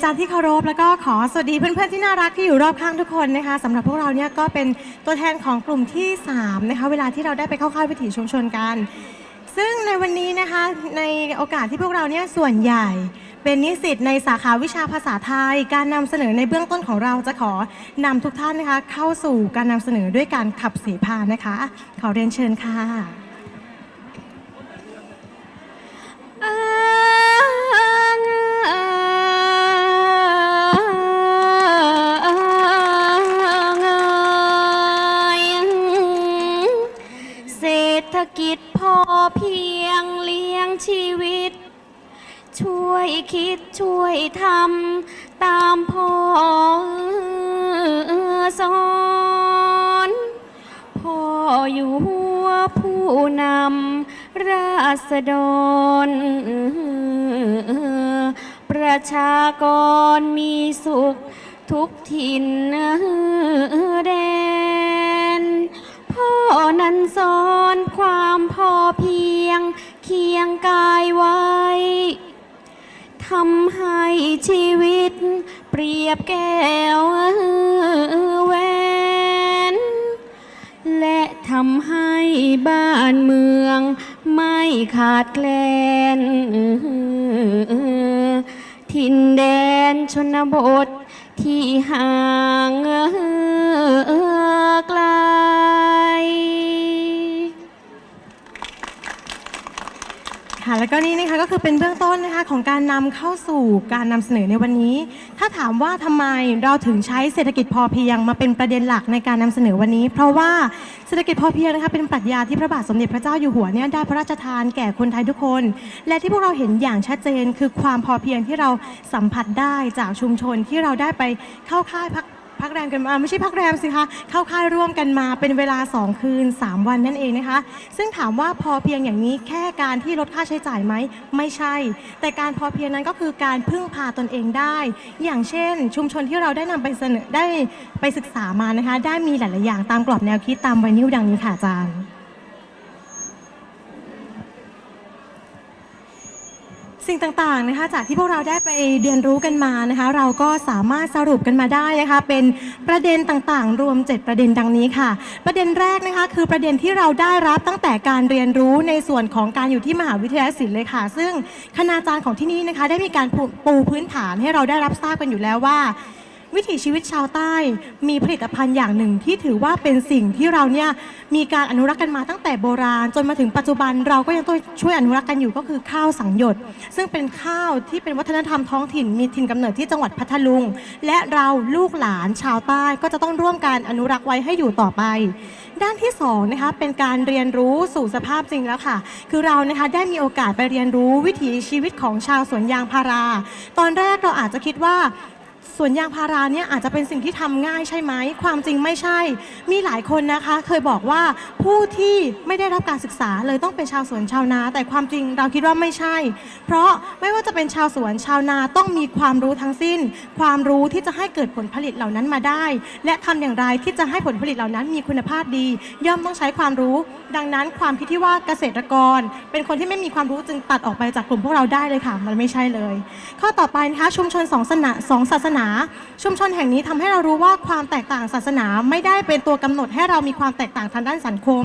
อาจารย์ที่เคารพแล้วก็ขอสวัสดีเพื่อนๆที่น่ารักที่อยู่รอบข้างทุกคนนะคะสำหรับพวกเราเนี่ยก็เป็นตัวแทนของกลุ่มที่3นะคะเวลาที่เราได้ไปเข้าค่ายวิถีชุมชนกัน ซึ่งในวันนี้นะคะในโอกาสที่พวกเราเนี่ยส่วนใหญ่เป็นนิสิตในสาขาวิชาภาษาไทย การนำเสนอในเบื้องต้นของเราจะขอนำทุกท่านนะคะเข้าสู่การนำเสนอด้วยการขับเสพานะคะ ขอเรียนเชิญค่ะ ฐกิจพอเพียงเลี้ยงชีวิต ช่วยคิดช่วยทำตามพ่อสอนพ่ออยู่หัวผู้นำราษฎร ประชากรมีสุขทุกถิ่นแดน พ่อนั้นสอน ยงกายไว้ทำให้ชีวิตเปรียบแก้วแหวนและทำให้บ้านเมือง ไม่ขาดแคลนถิ่นแดนชนบทที่ห่าง ค่ะแล้วก็นี่นะคะก็คือเป็นเบื้องต้นนะคะของการนำเข้าสู่การนำเสนอในวันนี้ ถ้าถามว่าทำไมเราถึงใช้เศรษฐกิจพอเพียงมาเป็นประเด็นหลักในการนำเสนอวันนี้ เพราะว่าเศรษฐกิจพอเพียงนะคะเป็นปรัชญาที่พระบาทสมเด็จพระเจ้าอยู่หัวเนี่ยได้พระราชทานแก่คนไทยทุกคน และที่พวกเราเห็นอย่างชัดเจนคือความพอเพียงที่เราสัมผัสได้จากชุมชนที่เราได้ไปเข้าค่ายพัก พักแรมกันมาไม่ใช่พักแรมสิคะเข้าค่ายร่วมกันมาเป็นเวลา 2 คืน 3 วันนั่นเองนะคะ ซึ่งถามว่าพอเพียงอย่างนี้แค่การที่ลดค่าใช้จ่ายไหมไม่ใช่ แต่การพอเพียงนั้นก็คือการพึ่งพาตนเองได้ อย่างเช่น ชุมชนที่เราได้นำไปเสนอได้ไปศึกษามานะคะ ได้มีหลาย ๆ อย่างตามกรอบแนวคิดตามไวนิวดังนี้ค่ะอาจารย์ สิ่งต่างๆนะคะจากที่พวกเราได้ไปเรียนรู้กันมานะคะ เราก็สามารถสรุปกันมาได้นะคะเป็นประเด็นต่างๆ รวม 7 ประเด็นดังนี้ค่ะ ประเด็นแรกนะคะคือประเด็นที่เราได้รับตั้งแต่การเรียนรู้ในส่วนของการอยู่ที่มหาวิทยาลัยศิลป์เลยค่ะ ซึ่งคณาจารย์ของที่นี่นะคะได้มีการปูปูพื้นฐานให้เราได้รับทราบกันอยู่แล้วว่า วิถีชีวิตชาวใต้ มีผลิตภัณฑ์อย่างหนึ่งที่ถือว่าเป็นสิ่งที่เราเนี่ยมีการอนุรักษ์กันมาตั้งแต่โบราณ จนมาถึงปัจจุบันเราก็ยังต้องช่วยอนุรักษ์กันอยู่ก็คือข้าวสังหยด ซึ่งเป็นข้าวที่เป็นวัฒนธรรมท้องถิ่นมีถิ่นกำเนิดที่จังหวัดพัทลุง และเราลูกหลานชาวใต้ก็จะต้องร่วมกันอนุรักษ์ไว้ให้อยู่ต่อไป ด้านที่สองนะคะเป็นการเรียนรู้สู่สภาพจริงแล้วค่ะ คือเรานะคะได้มีโอกาสไปเรียนรู้วิถีชีวิตของชาวสวนยางพารา ตอนแรกเราอาจจะคิดว่า สวนยางพาราเนี่ยอาจจะเป็นสิ่งที่ทำง่ายใช่ไหม ความจริงไม่ใช่ มีหลายคนนะคะ เคยบอกว่าผู้ที่ไม่ได้รับการศึกษาเลยต้องเป็นชาวสวนชาวนา แต่ความจริงเราคิดว่าไม่ใช่ เพราะไม่ว่าจะเป็นชาวสวนชาวนาต้องมีความรู้ทั้งสิ้น ความรู้ที่จะให้เกิดผลผลิตเหล่านั้นมาได้ และทำอย่างไรที่จะให้ผลผลิตเหล่านั้นมีคุณภาพดี ย่อมต้องใช้ความรู้ ดังนั้นความคิดที่ว่าเกษตรกร เป็นคนที่ไม่มีความรู้จึงตัดออกไปจากกลุ่มพวกเราได้เลยค่ะ มันไม่ใช่เลย ข้อต่อไปนะคะชุมชนสองศาสนาสองศาสนา ชุมชนแห่งนี้ทำให้เรารู้ว่าความแตกต่างศาสนาไม่ได้เป็นตัวกำหนดให้เรามีความแตกต่างทางด้านสังคม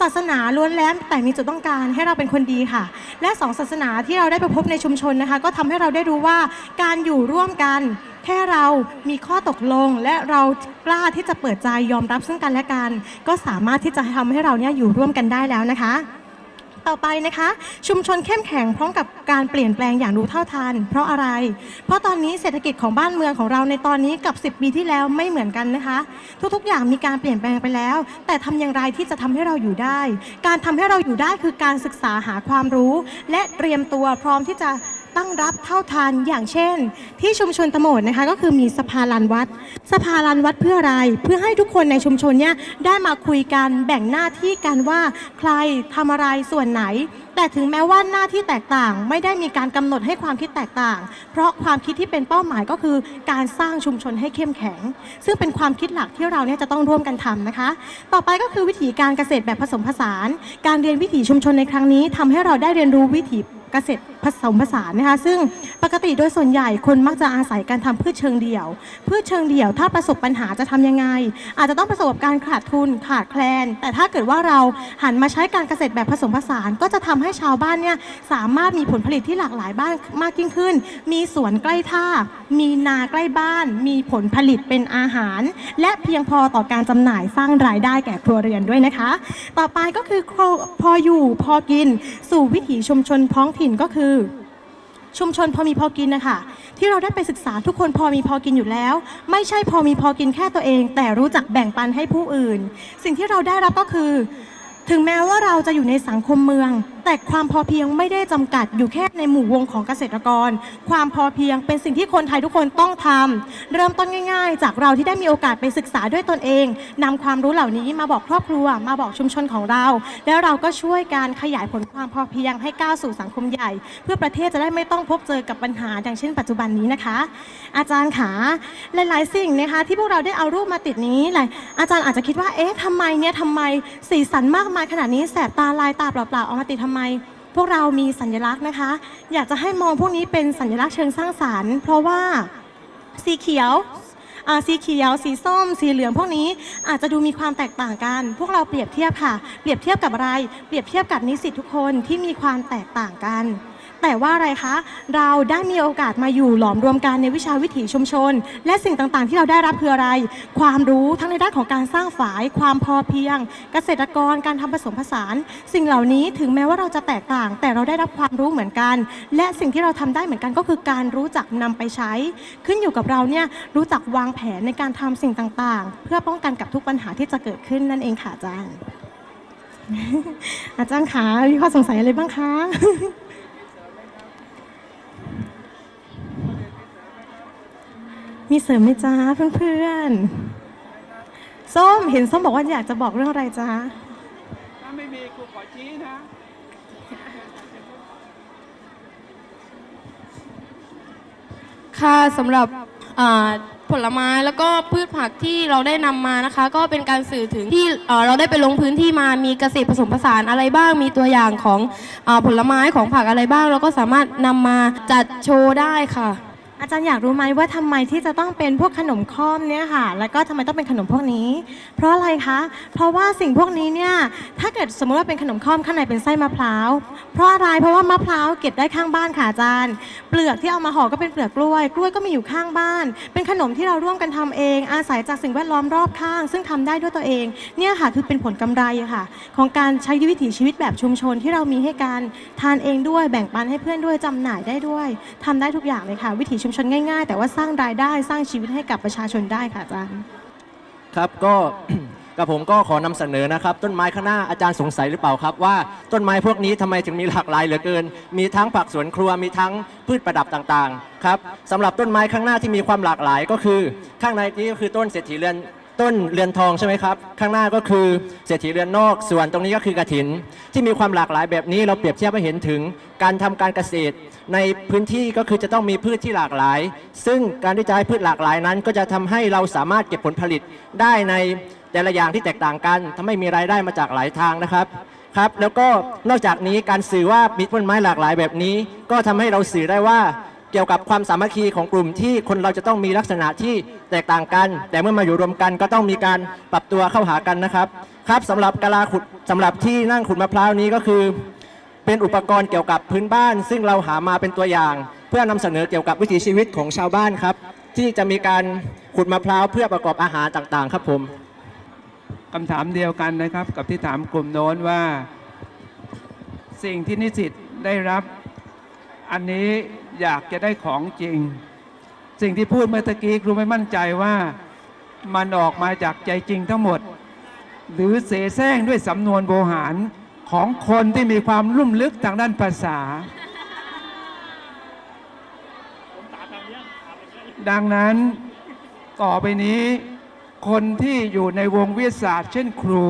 ศาสนาล้วนแล้วแต่มีจุดต้องการให้เราเป็นคนดีค่ะ และสองศาสนาที่เราได้ไปพบในชุมชนนะคะ ก็ทำให้เราได้รู้ว่าการอยู่ร่วมกัน แค่เรามีข้อตกลงและเรากล้าที่จะเปิดใจยอมรับซึ่งกันและกัน ก็สามารถที่จะทำให้เราเนี่ยอยู่ร่วมกันได้แล้วนะคะต่อไปนะคะ ชุมชนเข้มแข็งพร้อมกับการเปลี่ยนแปลงอย่างรู้เท่าทัน เพราะอะไร เพราะตอนนี้เศรษฐกิจของบ้านเมืองของเราในตอนนี้กับ 10 ปีที่แล้วไม่เหมือนกันนะคะ ทุกๆ อย่างมีการเปลี่ยนแปลงไปแล้ว แต่ทำอย่างไรที่จะทำให้เราอยู่ได้ การทำให้เราอยู่ได้คือการศึกษาหาความรู้ และเตรียมตัวพร้อมที่จะ ตั้งรับเท่าทันอย่างเช่น ที่ชุมชนตะโหมดนะคะก็คือมีสภาลานวัด สภาลานวัดเพื่ออะไร เพื่อให้ทุกคนในชุมชนเนี่ยได้มาคุยกันแบ่งหน้าที่กันว่าใครทำอะไรส่วนไหน แต่ถึงแม้ว่าหน้าที่แตกต่าง ไม่ได้มีการกำหนดให้ความคิดแตกต่าง เพราะความคิดที่เป็นเป้าหมายก็คือการสร้างชุมชนให้เข้มแข็ง ซึ่งเป็นความคิดหลักที่เราเนี่ยจะต้องร่วมกันทำนะคะ ต่อไปก็คือวิถีการเกษตรแบบผสมผสาน การเรียนวิถีชุมชนในครั้งนี้ทำให้เราได้เรียนรู้วิถี เกษตรผสมผสานนะคะซึ่งปกติโดยส่วนใหญ่คนมักจะอาศัยการทำพืชเชิงเดี่ยว พืชเชิงเดี่ยวถ้าประสบปัญหาจะทำยังไง อาจจะต้องประสบกับการขาดทุนขาดแคลน แต่ถ้าเกิดว่าเราหันมาใช้การเกษตรแบบผสมผสาน ก็จะทำให้ชาวบ้านเนี่ยสามารถมีผลผลิตที่หลากหลายบ้านมากยิ่งขึ้น มีสวนใกล้ท่า มีนาใกล้บ้าน มีผลผลิตเป็นอาหาร และเพียงพอต่อการจำหน่ายสร้างรายได้แก่ครัวเรือนด้วยนะคะ ต่อไปก็คือพออยู่พอกิน สู่วิถีชุมชนท้องถิ่นก็คือ ชุมชนพอมีพอกินนะคะที่เราได้ไปศึกษาทุกคนพอมีพอกินอยู่แล้ว ไม่ใช่พอมีพอกินแค่ตัวเอง แต่รู้จักแบ่งปันให้ผู้อื่น สิ่งที่เราได้รับก็คือ ถึงแม้ว่าเราจะอยู่ในสังคมเมือง แต่ความพอเพียงไม่ได้จำกัดอยู่แค่ในหมู่วงของเกษตรกร ความพอเพียงเป็นสิ่งที่คนไทยทุกคนต้องทำเริ่มต้นง่าย ๆ จากเราที่ได้มีโอกาสไปศึกษาด้วยตนเองนำความรู้เหล่านี้มาบอกครอบครัวมาบอกชุมชนของเรา แล้วเราก็ช่วยการขยายผลความพอเพียงให้ก้าวสู่สังคมใหญ่ เพื่อประเทศจะได้ไม่ต้องพบเจอกับปัญหาดังเช่นปัจจุบันนี้นะคะ อาจารย์ขาหลายๆ สิ่งนะคะ ที่พวกเราได้เอารูปมาติดนี้หลายอาจารย์อาจจะคิดว่าเอ๊ะทำไมเนี่ยทำไมสีสันมากมายขนาดนี้แสบตาลายตาเปล่าๆเอามาติดทำไมพวกเรามีสัญลักษณ์นะคะ อยากจะให้มองพวกนี้เป็นสัญลักษณ์เชิงสร้างสรรค์ เพราะว่าสีเขียวสีเขียว สีส้ม สีเหลืองพวกนี้อาจจะดูมีความแตกต่างกัน พวกเราเปรียบเทียบค่ะ เปรียบเทียบกับอะไร เปรียบเทียบกับนิสิตทุกคนที่มีความแตกต่างกัน แต่ว่าอะไรคะ เราได้มีโอกาสมาอยู่หลอมรวมกันในวิชาวิถีชุมชน และสิ่งต่างๆ ที่เราได้รับคืออะไร ความรู้ทั้งในด้านของการสร้างฝาย ความพอเพียง เกษตรกรการทำผสมผสาน สิ่งเหล่านี้ถึงแม้ว่าเราจะแตกต่าง แต่เราได้รับความรู้เหมือนกัน และสิ่งที่เราทำได้เหมือนกันก็คือการรู้จักนำไปใช้ ขึ้นอยู่กับเราเนี่ยรู้จักวางแผนในการทำสิ่งต่างๆ เพื่อป้องกันกับทุกปัญหาที่จะเกิดขึ้นนั่นเองค่ะอาจารย์อาจารย์ขามีข้อสงสัยอะไรบ้างคะ มีเสริมไหมจ้าเพื่อนๆ ส้มเห็นส้มบอกว่าอยากจะบอกเรื่องอะไรจ้าถ้าไม่มีครูขอชี้นะ ค่ะสำหรับอ่าผลไม้แล้วก็พืชผักที่เราได้นำมานะคะ ก็เป็นการสื่อถึงที่เอ่อเราได้ไปลงพื้นที่มามีเกษตรผสมผสานอะไรบ้าง มีตัวอย่างของอาผลไม้ของผักอะไรบ้าง เราก็สามารถนำมาจัดโชว์ได้ค่ะ อาจารย์อยากรู้ไหมว่าทำไมที่จะต้องเป็นพวกขนมค้อมเนี่ยค่ะ แล้วก็ทำไมต้องเป็นขนมพวกนี้ เพราะอะไรคะ เพราะว่าสิ่งพวกนี้เนี่ย ถ้าเกิดสมมติว่าเป็นขนมค้อมข้างในเป็นไส้มะพร้าว เพราะอะไร เพราะว่ามะพร้าวเก็บได้ข้างบ้านค่ะอาจารย์ เปลือกที่เอามาห่อก็เป็นเปลือกกล้วย กล้วยก็มีอยู่ข้างบ้าน เป็นขนมที่เราร่วมกันทำเอง อาศัยจากสิ่งแวดล้อมรอบข้าง ซึ่งทำได้ด้วยตัวเอง เนี่ยค่ะคือเป็นผลกำไรค่ะ ของการใช้วิถีชีวิตแบบชุมชนที่เรามีให้การทานเองด้วย แบ่งปันให้เพื่อนด้วยจำหน่ายได้ด้วยทำได้ทุกอย่างเลยค่ะ วิถีชุมชนง่าย ๆ แต่ว่าสร้างรายได้สร้างชีวิตให้กับประชาชนได้ค่ะอาจารย์ ครับก็ กับผมก็ขอนำเสนอนะครับ ต้นไม้ข้างหน้าอาจารย์สงสัยหรือเปล่าครับ ว่าต้นไม้พวกนี้ทำไมถึงมีหลากหลายเหลือเกิน มีทั้งผักสวนครัวมีทั้งพืชประดับต่างๆครับสำหรับต้นไม้ข้างหน้าที่มีความหลากหลายก็คือ ข้างในนี้ก็คือต้นเศรษฐีเรือน ต้นเรือนทองใช่ไหมครับ ข้างหน้าก็คือเศรษฐีเรือนนอก ส่วนตรงนี้ก็คือกระถิน ที่มีความหลากหลายแบบนี้เราเปรียบเทียบให้เห็นถึงการทำการเกษตร ในพื้นที่ก็คือจะต้องมีพืชที่หลากหลาย ซึ่งการที่จะให้พืชหลากหลายนั้น ก็จะทำให้เราสามารถเก็บผลผลิตได้ในแต่ละอย่างที่แตกต่างกันทำให้มีรายได้มาจากหลายทางนะครับครับ แล้วก็นอกจากนี้การสื่อว่ามีต้นไม้หลากหลายแบบนี้ ก็ทำให้เราสื่อได้ว่า เกี่ยวกับความสามัคคีของกลุ่มที่คนเราจะต้องมีลักษณะที่แตกต่างกัน แต่เมื่อมาอยู่รวมกันก็ต้องมีการปรับตัวเข้าหากันนะครับ ครับสำหรับกะลาขุดสำหรับที่นั่งขุดมะพร้าวนี้ก็คือ เป็นอุปกรณ์เกี่ยวกับพื้นบ้าน ซึ่งเราหามาเป็นตัวอย่าง เพื่อนำเสนอเกี่ยวกับวิถีชีวิตของชาวบ้านครับ ที่จะมีการขุดมะพร้าวเพื่อประกอบอาหารต่างๆ ครับผมคำถามเดียวกันนะครับ กับที่ถามกลุ่มโน้นว่า สิ่งที่นิสิตได้รับ อันนี้อยากจะได้ของจริง สิ่งที่พูดเมื่อตะกี้ครูไม่มั่นใจว่ามันออกมาจากใจจริงทั้งหมด หรือเสแสร้งด้วยสำนวนโบหารของคนที่มีความลุ่มลึกทางด้านภาษา ดังนั้นต่อไปนี้คนที่อยู่ในวงวิทยาศาสตร์เช่นครู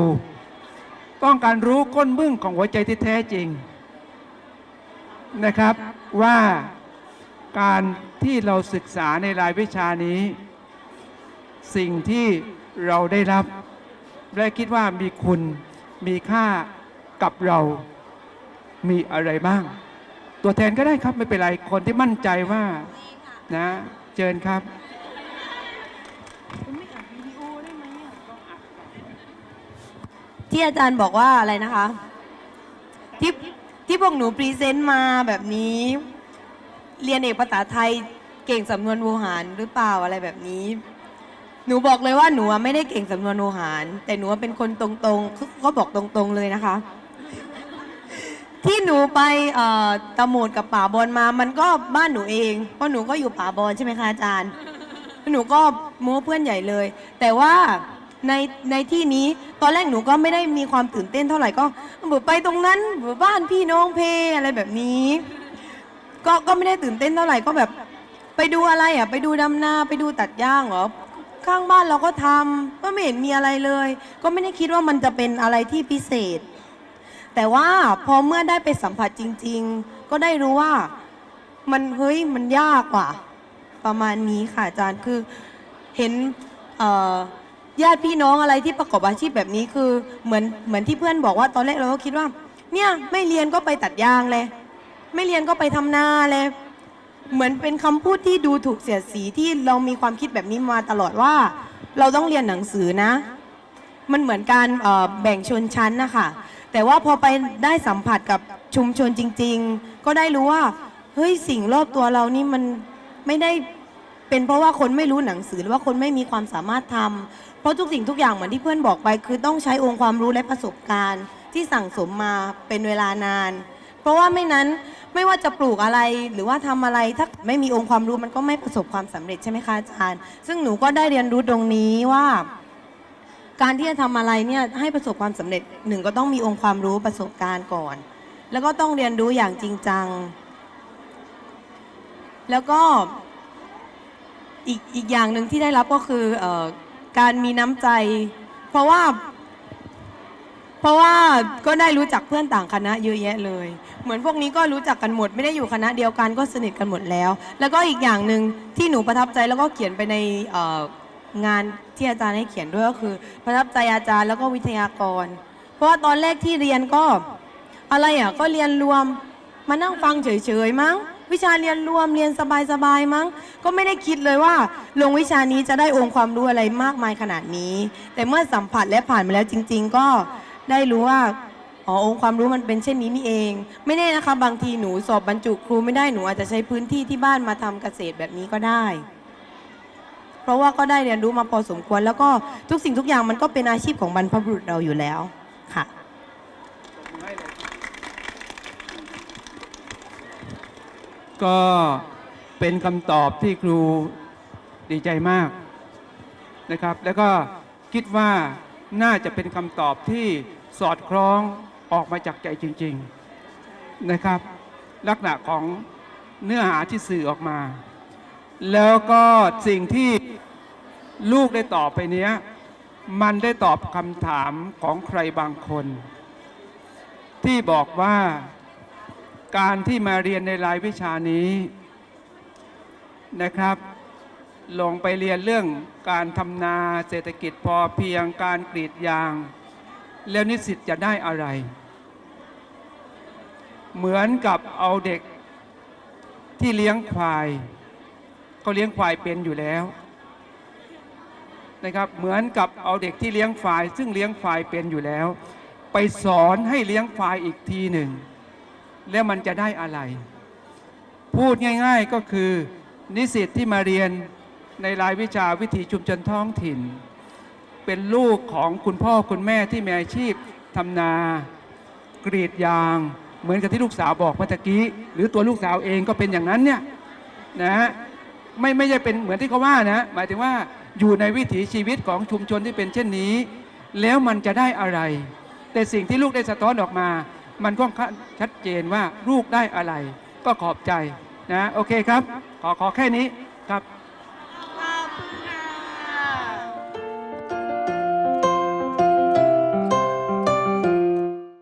ต้องการรู้ก้นบึ้งของหัวใจที่แท้จริงนะครับ ว่าการที่เราศึกษาในรายวิชานี้ สิ่งที่เราได้รับ และคิดว่ามีคุณมีค่ากับเรามีอะไรบ้าง ตัวแทนก็ได้ครับไม่เป็นไร คนที่มั่นใจว่านะเชิญครับที่อาจารย์บอกว่าอะไรนะคะที่ ที่พวกหนูพรีเซนต์มาแบบนี้ เรียนเอกภาษาไทยเก่งสำนวนโวหารหรือเปล่าอะไรแบบนี้ หนูบอกเลยว่าหนูไม่ได้เก่งสำนวนโวหาร แต่หนูเป็นคนตรงๆคือก็บอกตรงๆเลยนะคะ ที่หนูไปตะโหมดกับป่าบอลมา มันก็บ้านหนูเองเพราะหนูก็อยู่ป่าบอลใช่ไหมคะอาจารย์ หนูก็โม้เพื่อนใหญ่เลย แต่ว่า ในในที่นี้ตอนแรกหนูก็ไม่ได้มีความตื่นเต้นเท่าไหร่ก็บื่อไปตรงนั้นบอบ้านพี่น้องเพอะไรแบบนี้ ก็ก็ไม่ได้ตื่นเต้นเท่าไหร่ก็แบบ ไปดูอะไรอะ ไปดูดำนาไปดูตัดย่างเหรอข้างบ้านเราก็ทำก็ไม่เห็นมีอะไรเลย ก็ไม่ได้คิดว่ามันจะเป็นอะไรที่พิเศษ แต่ว่าพอเมื่อได้ไปสัมผัสจริง ๆ ก็ได้รู้ว่ามันเฮ้ยมันยากกว่า ประมาณนี้ค่ะอาจารย์คือเห็นเอ่อ ญาติพี่น้องอะไรที่ประกอบอาชีพแบบนี้คือเหมือนเหมือนที่เพื่อนบอกว่าตอนแรกเราก็คิดว่า เนี่ยไม่เรียนก็ไปตัดยางเลย ไม่เรียนก็ไปทำนาเลยเหมือนเป็นคำพูดที่ดูถูกเสียดสีที่เรามีความคิดแบบนี้มาตลอดว่า เราต้องเรียนหนังสือนะ มันเหมือนการเอ่อแบ่งชนชั้นนะคะแต่ว่าพอไปได้สัมผัสกับชุมชนจริง ๆ ก็ได้รู้ว่าเฮ้ยสิ่งรอบตัวเรานี่มันไม่ได้เป็นเพราะว่าคนไม่รู้หนังสือหรือว่าคนไม่มีความสามารถทำ ราะทุกสิ่งทุกอย่างเหมือนที่เพื่อนบอกไป คือต้องใช้องค์ความรู้และประสบการณ์ที่สั่งสมมาเป็นเวลานาน เพราะว่าไม่นั้นไม่ว่าจะปลูกอะไรหรือว่าทำอะไรถ้าไม่มีองค์ความรู้มันก็ไม่ประสบความสำเร็จใช่ไหมคะอาจารย์ ซึ่งหนูก็ได้เรียนรู้ตรงนี้ว่า การที่จะทำอะไรเนี่ยให้ประสบความสำเร็จหนึ่งก็ต้องมีองค์ความรู้ประสบการณ์ก่อน แล้วก็ต้องเรียนรู้อย่างจริงจัง แล้วก็อีกอีกอย่างหนึ่งที่ได้รับก็คือเออ การมีน้ำใจ เพราะว่า เพราะว่าก็ได้รู้จักเพื่อนต่างคณะเยอะแยะเลย เหมือนพวกนี้ก็รู้จักกันหมด ไม่ได้อยู่คณะเดียวกันก็สนิทกันหมดแล้ว แล้วก็อีกอย่างหนึ่งที่หนูประทับใจแล้วก็เขียนไปในงานที่อาจารย์ให้เขียนด้วยก็คือ ประทับใจอาจารย์แล้วก็วิทยากร เพราะว่าตอนแรกที่เรียนก็ อะไรอะก็เรียนรวมมานั่งฟังเฉยๆมั้ง วิชาเรียนรวมเรียนสบายๆมั้ง ก็ไม่ได้คิดเลยว่าลงวิชานี้จะได้องค์ความรู้อะไรมากมายขนาดนี้ แต่เมื่อสัมผัสและผ่านมาแล้วจริง ๆ ก็ได้รู้ว่าอ๋อองค์ความรู้มันเป็นเช่นนี้นี่เอง ไม่แน่นะคะบางทีหนูสอบบรรจุครูไม่ได้หนูอาจจะใช้พื้นที่ที่บ้านมาทำเกษตรแบบนี้ก็ได้ เพราะว่าก็ได้เรียนรู้มาพอสมควร แล้วก็ทุกสิ่งทุกอย่างมันก็เป็นอาชีพของบรรพบุรุษเราอยู่แล้วค่ะ ก็เป็นคำตอบที่ครูดีใจมากนะครับ แล้วก็คิดว่าน่าจะเป็นคำตอบที่สอดคล้องออกมาจากใจจริง ๆนะครับ ลักษณะของเนื้อหาที่สื่อออกมา แล้วก็สิ่งที่ลูกได้ตอบไปเนี้ย มันได้ตอบคำถามของใครบางคน ที่บอกว่า การที่มาเรียนในรายวิชานี้นะครับ ลงไปเรียนเรื่องการทำนาเศรษฐกิจพอเพียงการกรีดยาง แล้วนิสิตจะได้อะไร เหมือนกับเอาเด็กที่เลี้ยงควายเขาเลี้ยงควายเป็นอยู่แล้วนะครับเหมือนกับเอาเด็กที่เลี้ยงควาย ซึ่งเลี้ยงควายเป็นอยู่แล้ว ไปสอนให้เลี้ยงควายอีกทีหนึ่ง แล้วมันจะได้อะไร พูดง่ายๆก็คือ นิสิตที่มาเรียนในรายวิชาวิถีชุมชนท้องถิ่น เป็นลูกของคุณพ่อคุณแม่ที่มีอาชีพทำนากรีดยาง เหมือนกับที่ลูกสาวบอกเมื่อกี้ หรือตัวลูกสาวเองก็เป็นอย่างนั้นเนี่ยนะฮะไม่ไม่ใช่เป็นเหมือนที่เขาว่านะหมายถึงว่าอยู่ในวิถีชีวิตของชุมชนที่เป็นเช่นนี้ แล้วมันจะได้อะไร แต่สิ่งที่ลูกได้สะท้อนออกมา มันก็ชัดเจนว่าลูกได้อะไร ก็ขอบใจนะโอเคครับ ขอขอแค่นี้ครับ